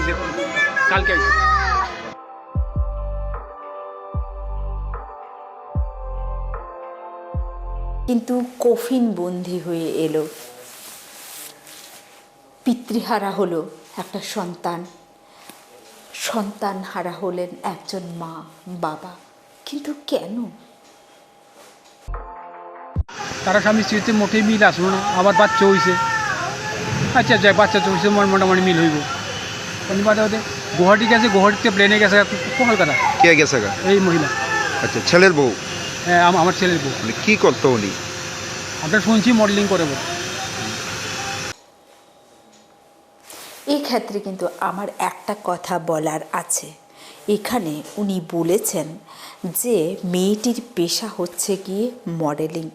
আইছে। কালকে আইছে। কিন্তু কফিন বন্দি হয়ে এলো। পিতৃহারা হলো একটা সন্তান। সন্তান হারা হলেন একজন মা বাবা। কিন্তু কেন? তারা স্বামী স্ত্রীতে মোটেই মিল আসলো না। আবার বাচ্চা হইছে। আচ্ছা যাই বাচ্চা তো হইছে মোট- মোটামুটি মিল হইব। কোন বাদে হতে গুয়াহাটি গেছে গুয়াহাটিতে প্লেনে গেছে কলকাতা। কে গেছে গা? এই মহিলা। আচ্ছা ছেলের বউ হ্যাঁ, আম- আমার ছেলের বউ মানে কি করতো উনি? আমরা শুনছি মডেলিং করে বলে এই ক্ষেত্রে কিন্তু আমার একটা কথা বলার আছে। এখানে উনি বলেছেন যে মেয়েটির পেশা হচ্ছে গিয়ে মডেলিং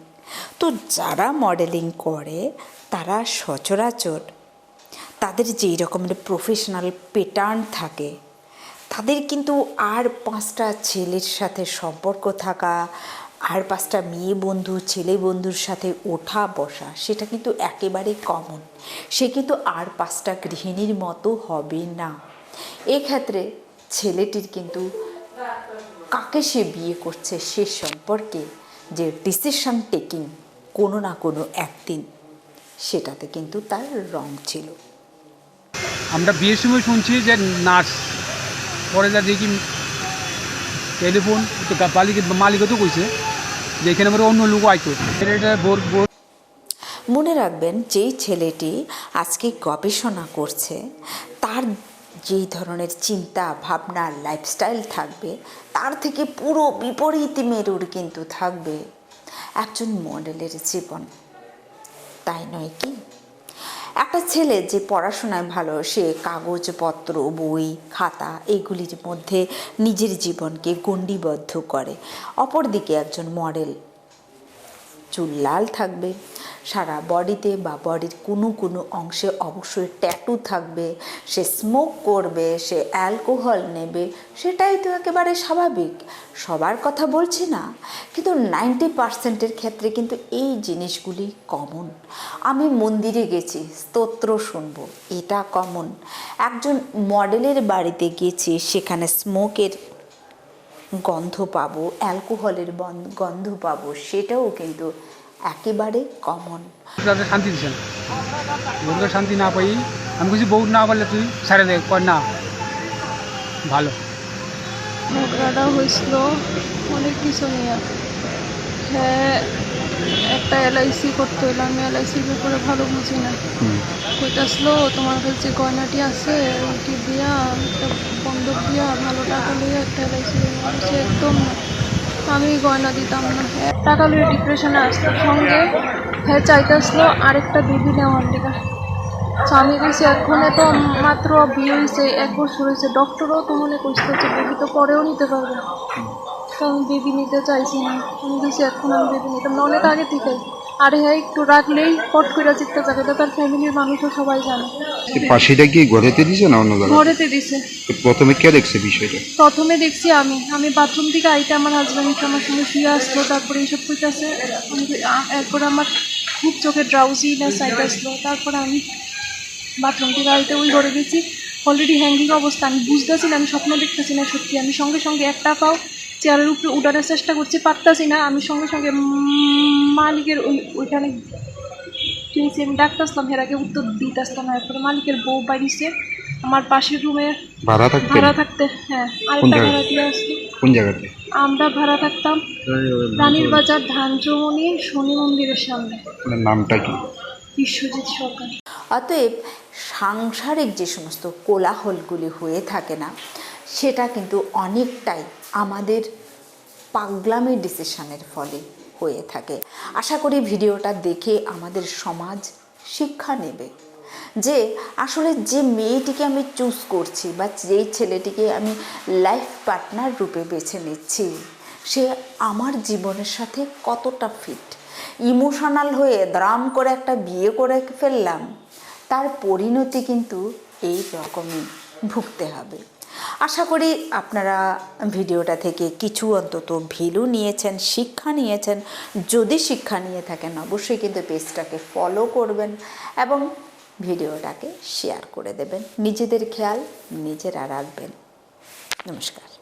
তো যারা মডেলিং করে তারা সচরাচর তাদের যেই রকমের প্রফেশনাল প্যাটার্ন থাকে, তাদের কিন্তু আর পাঁচটা ছেলের সাথে সম্পর্ক থাকা, আর পাঁচটা মেয়ে বন্ধু, ছেলে বন্ধুর সাথে ওঠা বসা, সেটা কিন্তু একেবারে কমন সে কিন্তু আর পাঁচটা গৃহিণীর মতো হবে না। এক্ষেত্রে ছেলেটির কিন্তু কাকে সে বিয়ে করছে সে সম্পর্কে যে ডিসিশন টেকিং কোনো না কোনো একদিন, সেটাতে কিন্তু তার রং ছিল। আমরা বিয়ের সময় শুনছি যে নার্স, পরে যা দেখি টেলিফোন মালিক মালিকও তো কইছে যে এখানে আমার অন্য লোক আইতো। মনে রাখবেন, যেই ছেলেটি আজকে গবেষণা করছে, তার যেই ধরনের চিন্তা, ভাবনা লাইফস্টাইল থাকবে, তার থেকে পুরো বিপরীত মেরুর কিন্তু থাকবে একজন মডেলের জীবন। তাই নয় কি? একটা ছেলে যে পড়াশোনায় ভালো, সে কাগজপত্র বই, খাতা এগুলির মধ্যে নিজের জীবনকে গণ্ডিবদ্ধ করে। অপরদিকে একজন মডেল চুল লাল থাকবে, সারা বডিতে বা বডির কোনো কোনো অংশে অবশ্যই ট্যাটু থাকবে, সে স্মোক করবে, সে অ্যালকোহল নেবে, সেটাই তো একেবারে স্বাভাবিক। সবার কথা বলছি না, কিন্তু নাইনটি পার্সেন্টের ক্ষেত্রে কিন্তু এই জিনিসগুলি কমন আমি মন্দিরে গেছি, স্তোত্র শুনব, এটা কমন একজন মডেলের বাড়িতে গেছি, সেখানে স্মোকের গন্ধ পাবো অ্যালকোহলের গন্ধ পাবো সেটাও কিন্তু একেবারে কমন তাদের শান্তি দিচ্ছেন বউকে শান্তি না পাই। আমি কিছু বউ না পারলে তুই সারে দে কর না। ভালো। ঝগড়াটা হয়েছিল অনেক কিছু নিয়ে। হ্যাঁ একটা এলআইসি করতে হইল আমি এলআইসির ব্যাপারে ভালো বুঝি না। কইতাছিল তোমার কাছে যে গয়নাটি আছে ওইটি দিয়া একটা বন্ধক দিয়া ভালো টাকা লইয়া একটা এলআইসি সে একদম না আমি গয়না দিতাম না। টাকা লইয়া ডিপ্রেশনে আসতো। সঙ্গে হ্যাঁ চাইতেছিল আরেকটা বেবি নেওয়ার তো আমি কইছি এখনে তো মাত্র বিয়ে হয়েছে এক বছর হয়েছে ডক্টরও তো মনে করছে যে বেবি তো পরেও নিতে পারবে তো আমি বেবি নিতে চাইছি না। আমি কইছি এখন আমি বেবি নিতাম না অনেক আগে থেকে। আরে হ্যাঁ একটু রাখলেই পট করে চিত্তে থাকে তো তার ফ্যামিলির মানুষও সবাই জানে। ফাঁসিটা কি ঘরেতে দিছে না অন্য জায়গায় ঘরেতে দিছে। প্রথমে কে দেখছে বিষয়টা? প্রথমে দেখছি আমি। আমি বাথরুম থেকে আইতে আমার হাজব্যান্ড আমার সঙ্গে শুয়ে আসলো তারপরে এইসব কইতাছে। এরপর আমার খুব চোখে ড্রাউজি না সাইড আসলো তারপরে আমি বাথরুম থেকে আইতে ওই ঘরে গেছি। অলরেডি হ্যাঙ্গিং অবস্থা। আমি বুঝতেছি না আমি স্বপ্ন দেখতেছি না সত্যি। আমি সঙ্গে সঙ্গে একটা পাও চেয়ারের উপরে উঠানোর চেষ্টা করছি পারতাছি না। আমি সঙ্গে সঙ্গে মালিকের ওই ওইখানে তুইছি আমি ডাকতাসলাম এর আগে উত্তর দিতাসলাম না এরপরে মালিকের বউ বাড়িছে আমার পাশের রুমে ভাড়া থাকতেন ভাড়া থাকতে হ্যাঁ। আরেকটা ভাড়া দিয়ে কোন জায়গাতে? আমরা ভাড়া থাকতাম রানীর বাজার ধানচৌমনি শনি মন্দিরের সামনে। নামটা কি? বিশ্বজিৎ সরকার। অতএব সাংসারিক যে সমস্ত কোলাহলগুলি হয়ে থাকে না সেটা কিন্তু অনেকটাই আমাদের পাগলামি ডিসিশনের ফলে হয়ে থাকে। আশা করি ভিডিওটা দেখে আমাদের সমাজ শিক্ষা নেবে। যে আসলে যে মেয়েটিকে আমি চুজ করছি বা যেই ছেলেটিকে আমি লাইফ পার্টনার রূপে বেছে নিচ্ছি, সে আমার জীবনের সাথে কতটা ফিট ইমোশনাল হয়ে দ্রাম করে একটা বিয়ে করে ফেললাম, তার পরিণতি কিন্তু এই রকমই ভুগতে হবে। আশা করি আপনারা ভিডিওটা থেকে কিছু অন্তত ভ্যালু নিয়েছেন, শিক্ষা নিয়েছেন। যদি শিক্ষা নিয়ে থাকেন, অবশ্যই কিন্তু পেজটাকে ফলো করবেন এবং ভিডিওটাকে শেয়ার করে দেবেন। নিজেদের খেয়াল নিজেরা রাখবেন। নমস্কার।